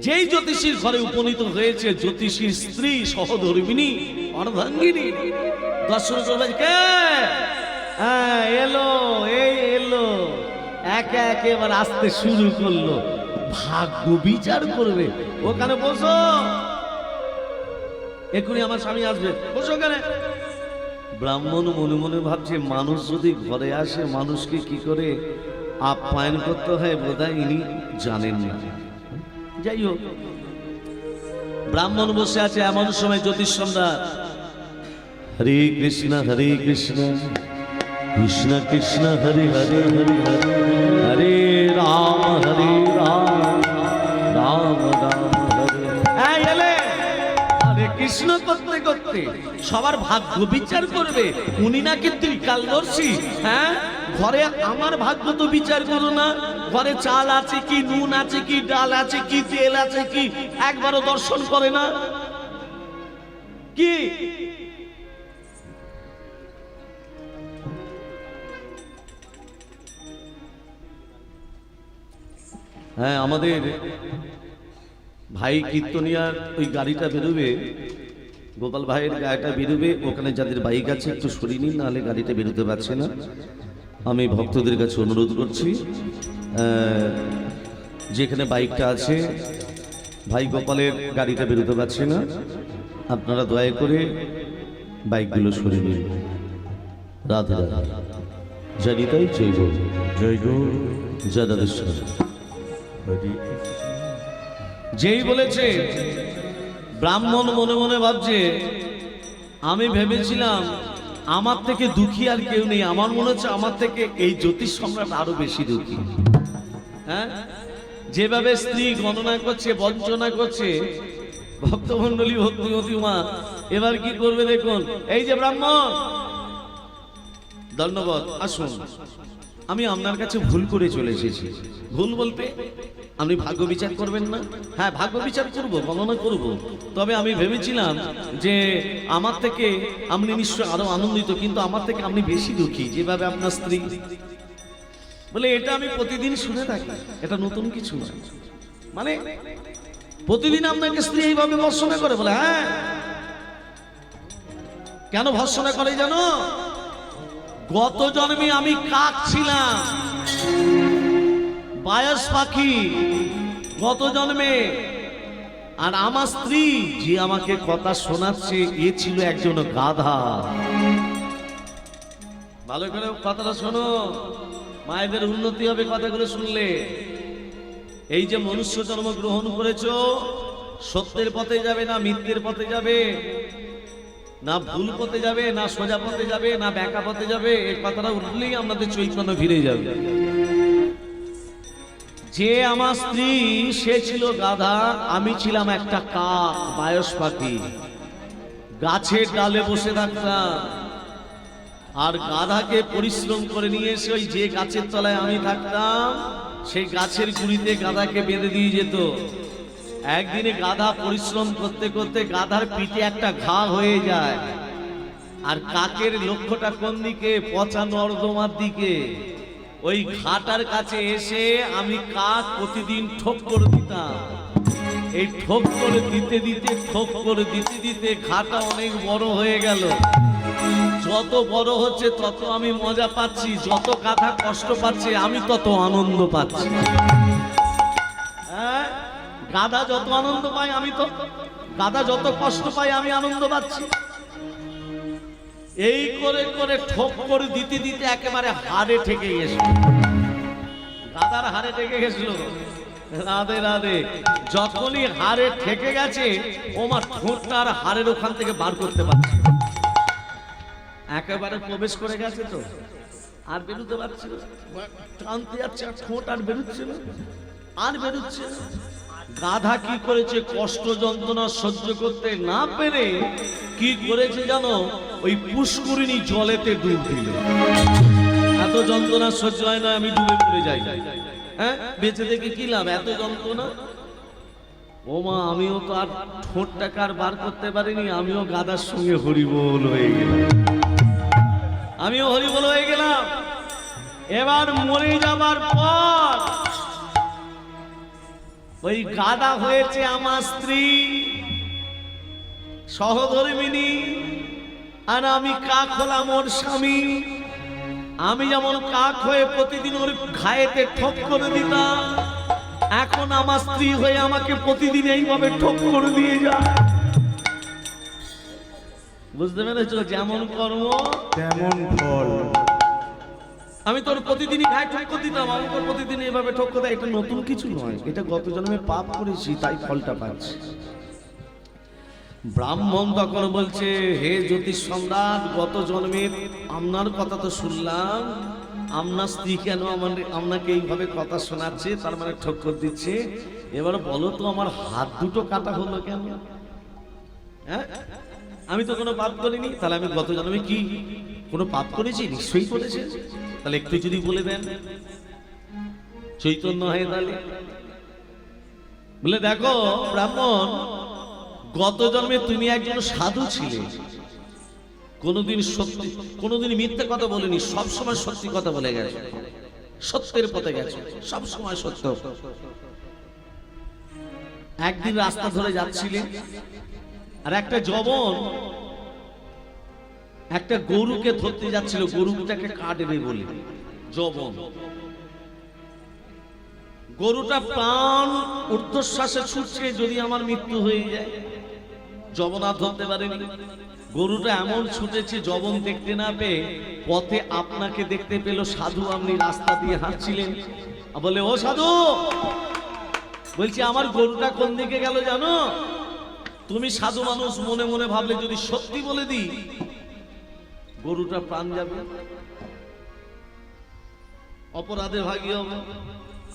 যেই জ্যোতিষীর ঘরে উপনীত হয়েছে, জ্যোতিষীর স্ত্রী সহধর্মিনী, অর্ধাঙ্গিনী। দর্শন করবে কে? হ্যাঁ এলো, এই এলো। একে একে এবার আসতে শুরু করল। ভাগ্য বিচার করবে। ওখানে বসো। এক্ষুনি আমার স্বামী আসবে। বসো ওখানে। ব্রাহ্মণ মনে মনে ভাবছে, মানুষ যদি ঘরে আসে, মানুষকে কি করে আপ্যায়ন করতে হয় বোধহয় ইনি জানেন না। যাই হোক ব্রাহ্মণ বসে আছে এমন সময় জ্যোতিষ সম্রাট হরে কৃষ্ণ হরে কৃষ্ণ কৃষ্ণ কৃষ্ণ হরে হরে হরে হরে হরে রাম হরে রাম রাম রাম কৃষ্ণ করতে করতে সবার ভাগ্য বিচার করবে। উনি নাকি ত্রিকালদর্শী হ্যাঁ? ঘরে আমার ভাগ্য তো বিচার করো না। ঘরে চাল আছে কি, নুন আছে কি, ডাল আছে কি, তেল আছে কি, একবারও দর্শন করে না। কি? হ্যাঁ আমাদের ভাই কীর্তনিয়ার ওই গাড়িটা বেরোবে, গোপাল ভাইয়ের গাড়িটা বেরোবে, ওখানে যাদের বাইক আছে একটু সরিয়ে নিন, নাহলে গাড়িটা বেরোতে পারছে না। আমি ভক্তদের কাছে অনুরোধ করছি যেখানে বাইকটা আছে ভাই গোপালের গাড়িটা বেরোতে পারছে না। আপনারা দয়া করে বাইকগুলো সরিয়ে নিন। রাধে রাধে। জানি তাই জয় গো। জয় গো। জয় যেই বলেছে ব্রাহ্মণ মনে মনে ভাবছে আমি ভেবেছিলাম আমার থেকে দুঃখী আর কেউ নেই আমার মনে হচ্ছে আমার থেকে এই জ্যোতিষ সম্রাট আরও বেশি দুঃখী। যেভাবে স্ত্রী গণনা করছে, বঞ্চনা করছে ভক্তমন্ডলী ভক্তিমতী মা, এবার কি করবে দেখুন? এই যে ব্রাহ্মণ! ধন্যবাদ, আসুন। আমি আপনার কাছে ভুল করে চলে এসেছি। ভুল বলতে আপনি ভাগ্য বিচার করবেন না? হ্যাঁ ভাগ্য বিচার করব, গণনা করব। তবে আমি ভেবেছিলাম যে আমার থেকে আপনি নিশ্চয় আরও আনন্দিত, কিন্তু আমার থেকে আপনি বেশি দুঃখী, যেভাবে আপনার স্ত্রী বলে, এটা আমি প্রতিদিন শুনে থাকি। এটা নতুন কিছু না মানে প্রতিদিন আপনাকে স্ত্রী এইভাবে ভর্ষণা করে বলে হ্যাঁ? কেন ভর্ষণা করে জানো? গত জন্মে আমি কাক ছিলাম। বায়স পাখি, গত জন্মে। আর আমার স্ত্রী যে আমাকে কথা শোনাচ্ছে, এ ছিল একজন গাধা। ভালো করে কথাটা শোনো। মায়েদের উন্নতি হবে কথাগুলো শুনলে। এই যে মনুষ্য জন্ম গ্রহণ করেছ, সত্যের পথে যাবে না মিথ্যের পথে যাবে, না ভুল পথে যাবে, না সোজা পথে যাবে, না ব্যাকা পথে যাবে এই কথাটা উঠলেই আমাদের চৈতন্য ফিরে যাবে। যে আমার স্ত্রী, সে ছিল গাধা, আমি ছিলাম একটা কাক বায়স পাখি গাছের ডালে বসে থাকতাম। আর গাধাকে পরিশ্রম করে নিয়ে এসে ওই যে গাছের তলায় আমি থাকতাম, সেই গাছের গুড়িতে গাধাকে বেঁধে দিয়ে যেত। একদিনে গাধা পরিশ্রম করতে করতে গাধার পিঠে একটা ঘা হয়ে যায়। আর কাকের লক্ষ্যটা কোন দিকে? পচা নর্দমার দিকে। ওই ঘাটার কাছে এসে আমি কাক প্রতিদিন ঠোক করে দিতাম। এই ঠোক করে দিতে দিতে, ঠোক করে দিতে দিতে খাটা অনেক বড় হয়ে গেল। যত বড় হচ্ছে তত আমি মজা পাচ্ছি, যত গাধা কষ্ট পাচ্ছে আমি তত আনন্দ পাচ্ছি। হ্যাঁ? গাধা যত আনন্দ পাই আমি তো, গাধা যত কষ্ট পাই আমি আনন্দ পাচ্ছি। এই করে করে ঠোক করে দিতে দিতে একেবারে হাড়ে ঠেকে গেছিল গাদার হাড়ে ঠেকে গেছিল। রাধে রাধে। যখনই হাড়ে ঠেকে গেছে ওমার ঠোঁটটা আর হাড়ের ওখান থেকে বার করতে পারছে একেবারে প্রবেশ করে গেছে তো। আর বেরোতে পারছে না। টানতে যাচ্ছে, আর ঠোঁট আর বেরোচ্ছে আর বেরোচ্ছে গাধা কি করেছে, কষ্ট যন্ত্রণা সহ্য করতে না পেরে কি করেছে জানো? ওই পুষ্করিণী জলেতে ডুব দিল। এত যন্ত্রণা সহ্য হয় না, আমি ডুবে পড়ে যাই। হ্যাঁ? বেঁচে থেকে কি লাভ? এত যন্ত্রণা? ও মা, আমিও তো আর ঠোঁটটাকে আর বার করতে পারিনি, আমিও গাদার সঙ্গে হরিবোল হয়ে গেলাম। আমিও হরিবোল হয়ে গেলাম। এবার মরে যাবার পর ওই গাদা হয়েছে আমার স্ত্রী, সহধর্মিনী, আর আমি কাক হলাম ওর স্বামী। আমি যেমন কাক হয়ে প্রতিদিন ওর ঘায়েতে ঠক করে দিতাম এখন আমার স্ত্রী হয়ে আমাকে প্রতিদিন এইভাবে ঠক করে দিয়ে যায়। বুঝতে পেরেছ? যেমন কর্ম তেমন ফল। আমি তোর প্রতিদিনই ঘায়ে ঠক্কর দিতাম আমি তোর প্রতিদিন এইভাবে ঠক্কর দেয় এটা নতুন কিছু নয় এটা গত জন্মে পাপ করেছি তাই ফলটা পাচ্ছি। ব্রাহ্মণ তখন বলছে, হে জ্যোতিষ সম্রাট, গত জন্মে আপনার কথা তো শুনলাম। আপনার স্ত্রী কেন আমার, আপনাকে এইভাবে কথা শোনাচ্ছে, তার মানে ঠক্কর দিচ্ছে? এবার বলো তো, আমার হাত দুটো কাটা হলো কেন? হ্যাঁ? আমি তো কোনো পাপ করিনি, তাহলে আমি গত জন্মে কি কোনো পাপ করেছি? নিশ্চয়ই করেছে। তাহলে একটু যদি বলে দেন। চৈতন্য হয়ে তাহলে। বলে, দেখো, ব্রাহ্মণ গত জন্মে তুমি একজন সাধু ছিলে। কোনোদিন সত্যি, কোনোদিন মিথ্যে কথা বলেনি সব সময় সত্যি কথা বলে গেছে। সত্যের পথে গেছে সব সময় সত্য। একদিন রাস্তা ধরে যাচ্ছিলেন আর একটা জবন একটা গরুকে ধরতে যাচ্ছিল, গরুটাকে কাটবে বলে জবন গরুটা প্রাণ ঊর্ধ্বশ্বাসে ছুটছে, যদি আমার মৃত্যু হয়ে যায়। জবন ধরতে পারেনি। গরুটা এমন ছুটেছে জবন দেখতে না পেয়ে পথে আপনাকে দেখতে পেল সাধু আপনি রাস্তা দিয়ে হাঁটছিলেন। বলে, ও সাধু, বলছি আমার গরুটা কোন দিকে গেল জানো? তুমি সাধু মানুষ মনে মনে ভাবলে যদি সত্যি বলে দিই, গরুটা প্রাণ যাবে। অপরাধে ভাগী হবে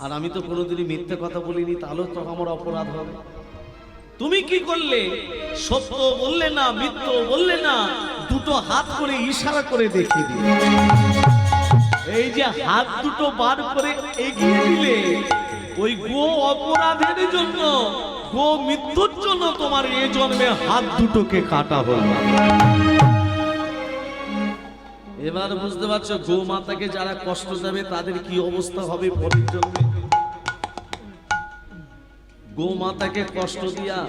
আর আমি তো কোনোদিনই মিথ্যে কথা বলিনি তাহলেও তো আমার অপরাধ হবে। তুমি কি করলে? সত্য বললে না, মিথ্য বললে না, দুটো হাত করে ইশারা করে দেখিয়ে দিলে। এই যে হাত দুটো বার করে এগিয়ে দিলে, ওই গো অপরাধের জন্য, গো মৃত্যুর জন্য তোমার এ জন্মে হাত দুটোকে কাটা হলো এবার বুঝতে পারছ, গো মাতাকে যারা কষ্ট দেবে, তাদের কি অবস্থা হবে পরের জন্মে? গো মাতাকে কষ্ট দিয়া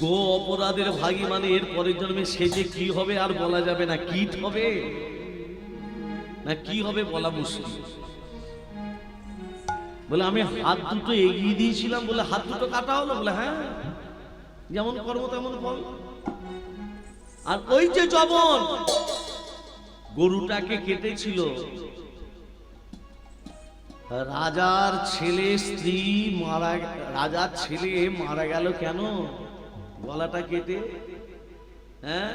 গো অপরাধের ভাগী মানে এর পরের জন্মে সে যে কি হবে আর বলা যাবে না। কীট হবে? না কি হবে বলা মুশকিল। বলে, আমি হাত দুটো এগিয়ে দিয়েছিলাম, বলে হাত দুটো কাটা হলো, বলে হ্যাঁ যেমন কর্ম তেমন ফল। আর ওই যে জবন গরুটাকে কেটেছিল রাজার ছেলে স্ত্রী মারা রাজার ছেলে মারা গেল কেন? গলাটা কেটে। হ্যাঁ?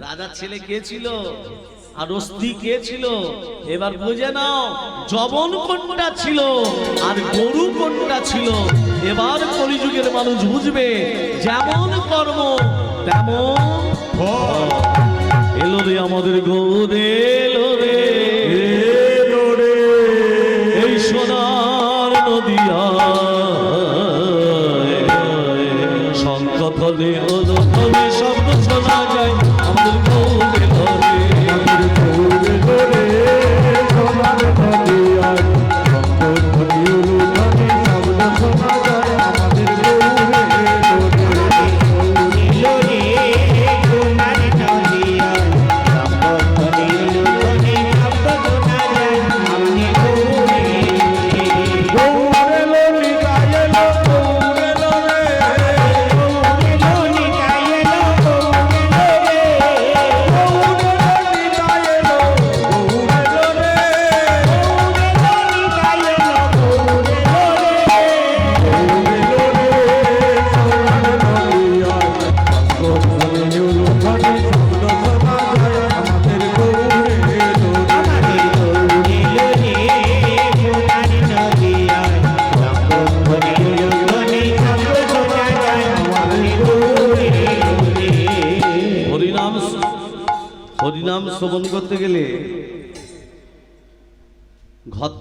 রাজার ছেলে কে ছিল? আর স্ত্রী কে ছিল? এবার বুঝে নাও জবন কোনটা ছিল আর গরু কোনটা ছিল? এবার কলিযুগের মানুষ বুঝবে, যেমন কর্ম, তেমন এলো রে আমাদের গৌরে এলো রে শঙ্কলে ওলো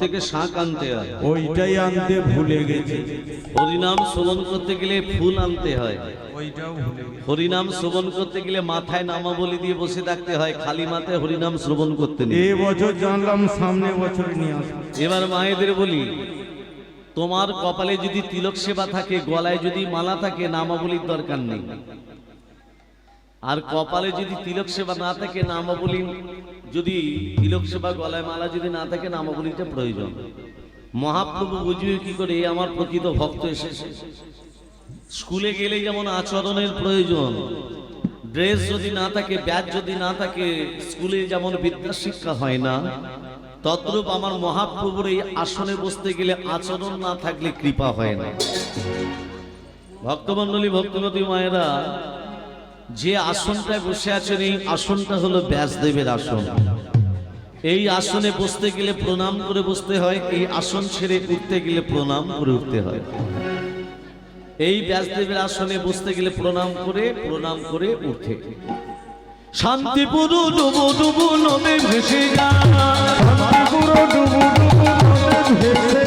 থেকে শাঁখ আনতে হয়। ওইটাই আনতে ভুলে গেছি। হরিনাম শ্রবণ করতে গেলে ফুল আনতে হয়। ওইটাও ভুলে গেছি। হরিনাম শ্রবণ করতে গেলে মাথায় নামাবলি দিয়ে বসে থাকতে হয় খালি মাথায় হরিনাম শ্রবণ করতে নেই। এ বছর জানলাম সামনে বছর নিয়ে আসব। এবার মায়েদের বলি তোমার কপালে যদি তিলক সেবা থাকে গলায় যদি মালা থাকে নামাবলির দরকার নেই। আর কপালে যদি তিলক সেবা না থাকে নামাবলী যদি তিলক সেবা গলায় মালা যদি না থাকে নামাবলীটা প্রয়োজন। মহাপ্রভু বুঝবে কি করে, আমার প্রকৃত ভক্ত এসেছে। স্কুলে গেলে যেমন আচরণের প্রয়োজন, ড্রেস যদি না থাকে ব্যাগ যদি না থাকে, স্কুলে যেমন বিদ্যা শিক্ষা হয় না, তদ্রূপ আমার মহাপ্রভুর এই আসনে বসতে গেলে আচরণ না থাকলে কৃপা হয় না। ভক্তমণ্ডলী ভক্তিমতী মায়েরা যে আসনটায় বসে আছেন, এই আসনটা হলো ব্যাসদেবের আসন। এই আসনে বসতে গেলে প্রণাম করে বসতে হয়, এই আসন ছেড়ে উঠতে গেলে প্রণাম করে উঠতে হয়। এই ব্যাসদেবের আসনে বসতে গেলে প্রণাম করে প্রণাম করে উঠে। শান্তিপুর ডুবু ডুবু নদে ভেসে যায়। শান্তিপুর ডুবু ডুবু নদে ভেসে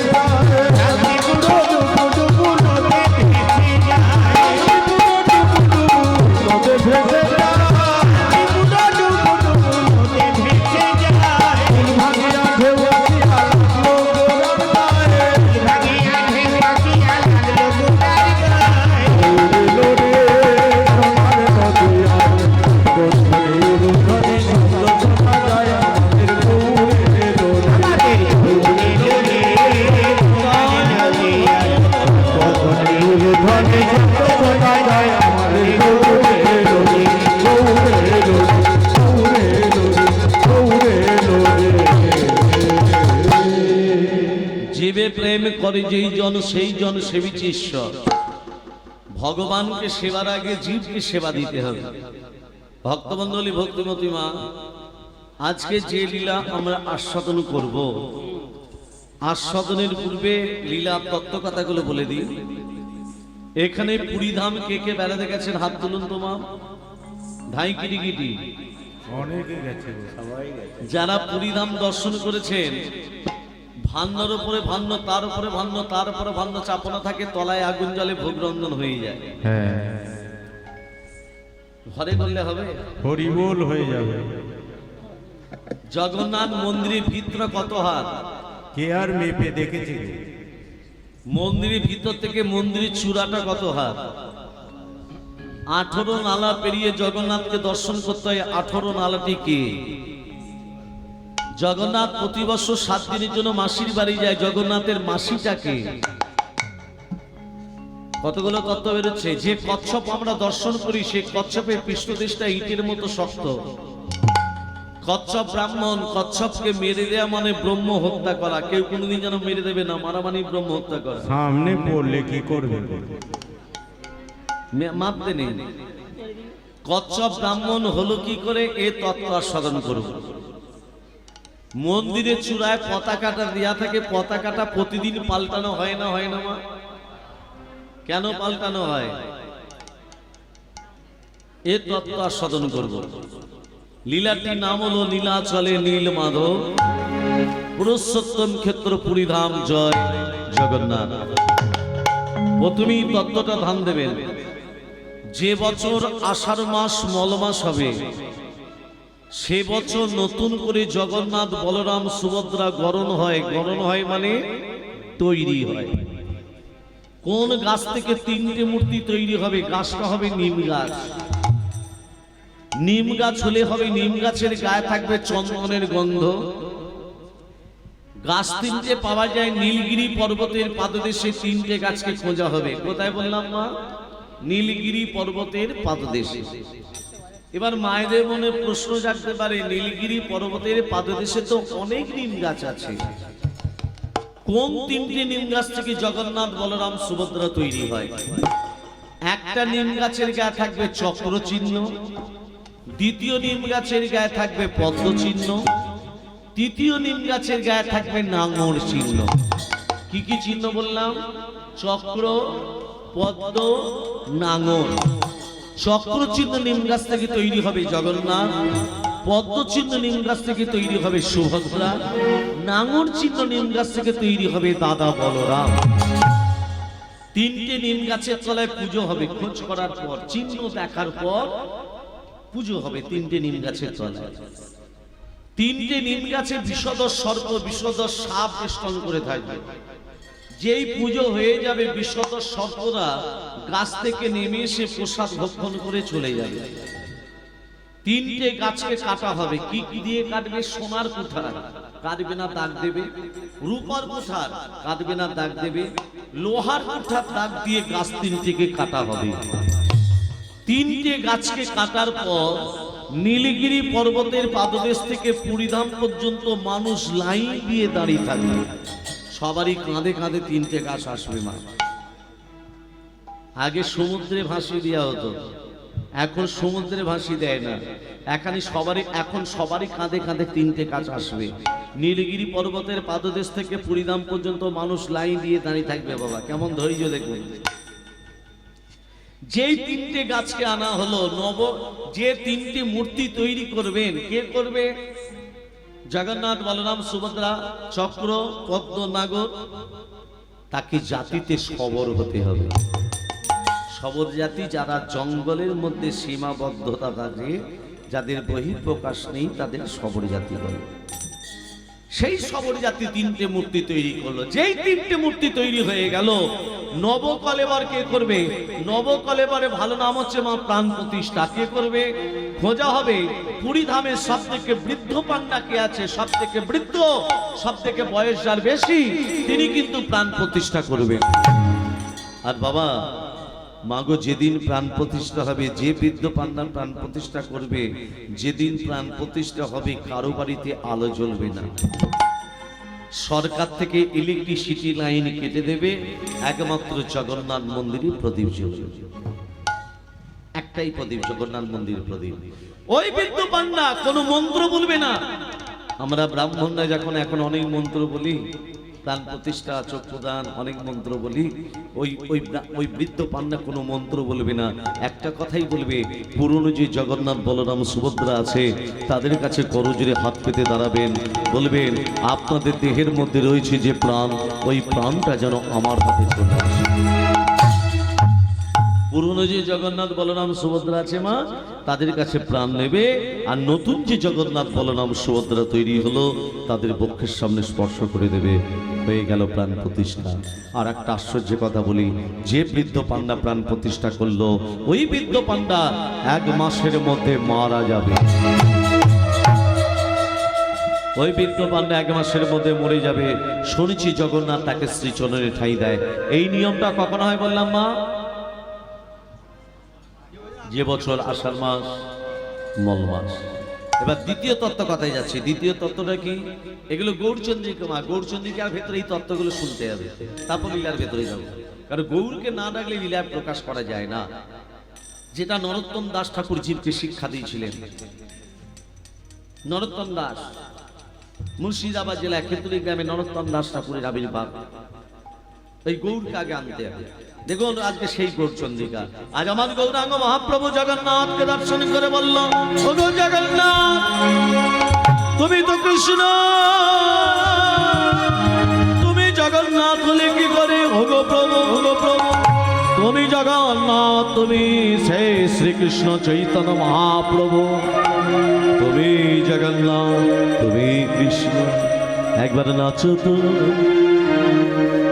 ভগবানকে সেবার আগে জীবকে সেবা দিতে হবে। ভক্তমন্ডলী ভক্তিমতী মা আজকে যে লীলা আমরা আস্বাদন করব আস্বাদনের পূর্বে লীলা তত্ত্ব কথাগুলো বলে দিই। এখানে পুরীধাম কে কে বেড়াতে গেছেন হাত তুলুন তোমা ধাই কিটি কিটি অনেকে গেছে। যারা পুরীধাম দর্শন করেছেন ভান্নর উপরে ভান্ন তার উপরে ভান্ন তার উপরে ভান্ন চাপনা থাকে তলায় আগুন জলে ভোগ রঞ্জন হয়ে যায়। হ্যাঁ। ঘরে করলে হবে? হরিবোল হয়ে যাবে। জগন্নাথ মন্দিরের ভিতরে কত হাত? কে আর মেপে দেখেছে? মন্দিরের ভিতর থেকে মন্দিরের চূড়াটা কত হাত? আঠারো নালা পেরিয়ে জগন্নাথকে দর্শন করতে হয় আঠারো নালাটি কে? জগন্নাথ প্রতি বছর সাত দিনের জন্য মাসির বাড়ি যায় জগন্নাথের মাসিটাকে। কতগুলো তত্ত্ব বেরোচ্ছে? যে কচ্ছপ আমরা দর্শন করি সে কচ্ছপের পৃষ্ঠদেশটা ইটের মতো শক্ত। কচ্ছপ ব্রাহ্মণ কচ্ছপকে মেরে দেওয়া মানে ব্রহ্ম হত্যা করা। কেউ কোনোদিন যেন মেরে দেবে না মারা মানে ব্রহ্ম হত্যা করা। সামনে পড়লে কি করবে? মাপতে নেই। কচ্ছপ ব্রাহ্মণ হলো কি করে? এ তত্ত্ব আস্বাদন করব মন্দিরের চূড়ায় পতাকাটা দেয়া থাকে পতাকাটা প্রতিদিন পাল্টানো হয় না হয় না, মা? কেন পাল্টানো হয়? এ তত্ত্ব আস্বাদন করব। লীলাটির নাম হলো নীলাচলে নীল মাধব। পুরুষোত্তম ক্ষেত্র পুরীধাম, জয় জগন্নাথ। প্রথমেই তত্ত্বটা ধান দেবেন। যে বছর আষাঢ় মাস মল মাস হবে সে বছর নতুন করে জগন্নাথ বলরাম সুভদ্রা গরণ হয়। গরণ হয় মানে তৈরি হয়। কোন গাছ থেকে তিনটে মূর্তি তৈরি হবে? গাছটা হবে নিম গাছ। নিম গাছ হলে হবে, নিম গাছের গায়ে থাকবে চন্দনের গন্ধ। গাছ তিনটে পাওয়া যায়, নীলগিরি পর্বতের পাদদেশে তিনটে গাছকে খোঁজা হবে। কোথায় বললাম মা? নীলগিরি পর্বতের পাদদেশে। এবার মায়েদের মনে প্রশ্ন জাগতে পারে, নীলগিরি পর্বতের পাদদেশে তো অনেক নিম গাছ আছে। কোন তিনটি নিম গাছ থেকে জগন্নাথ বলরাম সুভদ্রা তৈরি হয়? একটা নিম গাছের গায়ে থাকবে চক্র চিহ্ন দ্বিতীয় নিম গাছের গায়ে থাকবে পদ্ম চিহ্ন তৃতীয় নিম গাছের গায়ে থাকবে নাঙর চিহ্ন। কি কি চিহ্ন বললাম? চক্র, পদ্ম, নাঙর। চক্র চিহ্ন নিম গাছ থেকে তৈরি হবে জগন্নাথ পদ্ম চিহ্ন নিম গাছ থেকে তৈরি হবে সুভদ্রা নাঙর চিহ্ন নিম গাছ থেকে তৈরি হবে দাদা বলরাম। তিনটে নিম গাছের তলায় পুজো হবে, খোঁজ করার পর, চিহ্ন দেখার পর পুজো হবে তিনটে নিম গাছের তলায়। তিনটে নিম গাছে বিষদ সর্প বিষদ সাপ বেষ্টন করে থাকবে। যেই পুজো হয়ে যাবে বিশ্বত সর্পরা গাছ থেকে নেমে এসে প্রসাদ ভক্ষণ করে চলে যাবে। তিনটে গাছকে কাটা হবে। কি কি দিয়ে কাটবে সোনার কুঠার? কাটবে না দাগ দেবে। রূপার কুঠার? কাটবে না দাগ দেবে। লোহার কুঠার দাগ দিয়ে গাছ তিনটিকে কাটা হবে। তিনটে গাছকে কাটার পর নীলগিরি পর্বতের পাদদেশ থেকে পুরীধাম পর্যন্ত মানুষ লাইন দিয়ে দাঁড়িয়ে থাকবে। সবারই কাঁধে কাঁধে তিনটে গাছ আসবে মা। আগে সমুদ্রে ভাসিয়ে দেওয়া হতো। এখন সমুদ্রে ভাসি দেয় না। এখানে সবারই, এখন সবারই কাঁধে কাঁধে তিনটে গাছ আসবে। নীলগিরি পর্বতের পাদদেশ থেকে পুরীধাম পর্যন্ত মানুষ লাইন দিয়ে দাঁড়িয়ে থাকবে বাবা। কেমন ধৈর্য দেখুন। যেই তিনটে গাছকে আনা হলো, নব, যে তিনটি মূর্তি তৈরি করবেন, কে করবে? জগন্নাথ, বলরাম, সুভদ্রা, চক্র পদ্ম নাগর তাকে জাতিতে সবর হতে হবে। সবর জাতি যারা জঙ্গলের মধ্যে সীমাবদ্ধতা থাকে যাদের বহিঃপ্রকাশ নেই, তাদের সবর জাতি বলে। সেই সবর জাতি তিনটে মূর্তি তৈরি করল। যেই তিনটে মূর্তি তৈরি হয়ে গেল, নবকলেবার কে করবে? নবকলেবারে ভালো নাম হচ্ছে মা প্রাণ প্রতিষ্ঠা। কে করবে? খোঁজা হবে পুরী ধামের সব থেকে বৃদ্ধ পান্ডা কে আছে সব থেকে বৃদ্ধ সব থেকে বয়স যার বেশি, তিনি কিন্তু প্রাণ প্রতিষ্ঠা করবেন। আর বাবা মাগো, যেদিন প্রাণ প্রতিষ্ঠা হবে, যে বৃদ্ধ পান্ডার প্রাণ প্রতিষ্ঠা করবে, যেদিন প্রাণ প্রতিষ্ঠা হবে, কারও বাড়িতে আলো জ্বলবে না। সরকার থেকে ইলেকট্রিসিটি লাইন কেটে দেবে, একমাত্র জগন্নাথ মন্দিরে প্রদীপ জ্বলবে। একটাই প্রদীপ, জগন্নাথ মন্দির প্রদীপ। ওই বৃদ্ধ পান্ডা, কোনো মন্ত্র বলবে না। আমরা ব্রাহ্মণরা যখন এখন অনেক মন্ত্র বলি প্রাণ প্রতিষ্ঠা চক্ষুদান অনেক মন্ত্র বলি। ওই ওই ওই বৃদ্ধ পান্না কোনো মন্ত্র বলবে না। একটা কথাই বলবে, পুরনো যে জগন্নাথ বলরাম সুভদ্রা আছে, তাদের কাছে করজোরে হাত পেতে দাঁড়াবেন। বলবেন, আপনাদের দেহের মধ্যে রয়েছে যে প্রাণ, ওই প্রাণটা যেন আমার হাতে চলে আসে। পুরনো যে জগন্নাথ বলরাম সুভদ্রা আছে মা, তাদের কাছে প্রাণ নেবে, আর নতুন যে জগন্নাথ বলরাম সুভদ্রা তৈরি হলো, তাদের বক্ষের সামনে স্পর্শ করে দেবে। হয়ে গেল প্রাণ প্রতিষ্ঠা। আর একটা আশ্চর্য কথা বলি, যে বৃদ্ধ পান্ডা প্রাণ প্রতিষ্ঠা করল, ওই বৃদ্ধ পান্ডা এক মাসের মধ্যে মারা যাবে। ওই বৃদ্ধ পান্ডা এক মাসের মধ্যে মরে যাবে। শুনেছি জগন্নাথ তাকে শ্রীচরণে ঠাই দেয়। এই নিয়মটা কখন হয় বললাম মা? যে বছর আষাঢ় মাস, মল মাস। এবার দ্বিতীয় তত্ত্ব কথায় যাচ্ছে। দ্বিতীয় তত্ত্বটা কি? এগুলো গৌরচন্দ্রিকা গৌরচন্দ্রিকার ভেতরে এই তত্ত্বগুলো শুনতে হবে। তারপর লীলার ভেতরে যাব। কারণ গৌরকে না ডাকলে লীলার প্রকাশ করা যায় না। যেটা নরোত্তম দাস ঠাকুর জীবকে শিক্ষা দিয়েছিলেন। নরোত্তম দাস, মুর্শিদাবাদ জেলা খেতুরি গ্রামে নরোত্তম দাস ঠাকুরের আবির্ভাব। এই গৌরকে আগে আনতে হবে। দেখুন, আজকে সেই গৌরচন্দ্রিকা আজ আমার গৌরাঙ্গ মহাপ্রভু জগন্নাথকে দর্শন করে বলল গো জগন্নাথ, তুমি তো কৃষ্ণ। তুমি জগন্নাথ হলে কি করে? ওগো প্রভু ওগো প্রভু। তুমি জগন্নাথ, তুমি সেই শ্রীকৃষ্ণ চৈতন্য মহাপ্রভু। তুমি জগন্নাথ, তুমি কৃষ্ণ। একবার নাচো তো।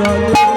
Dalai.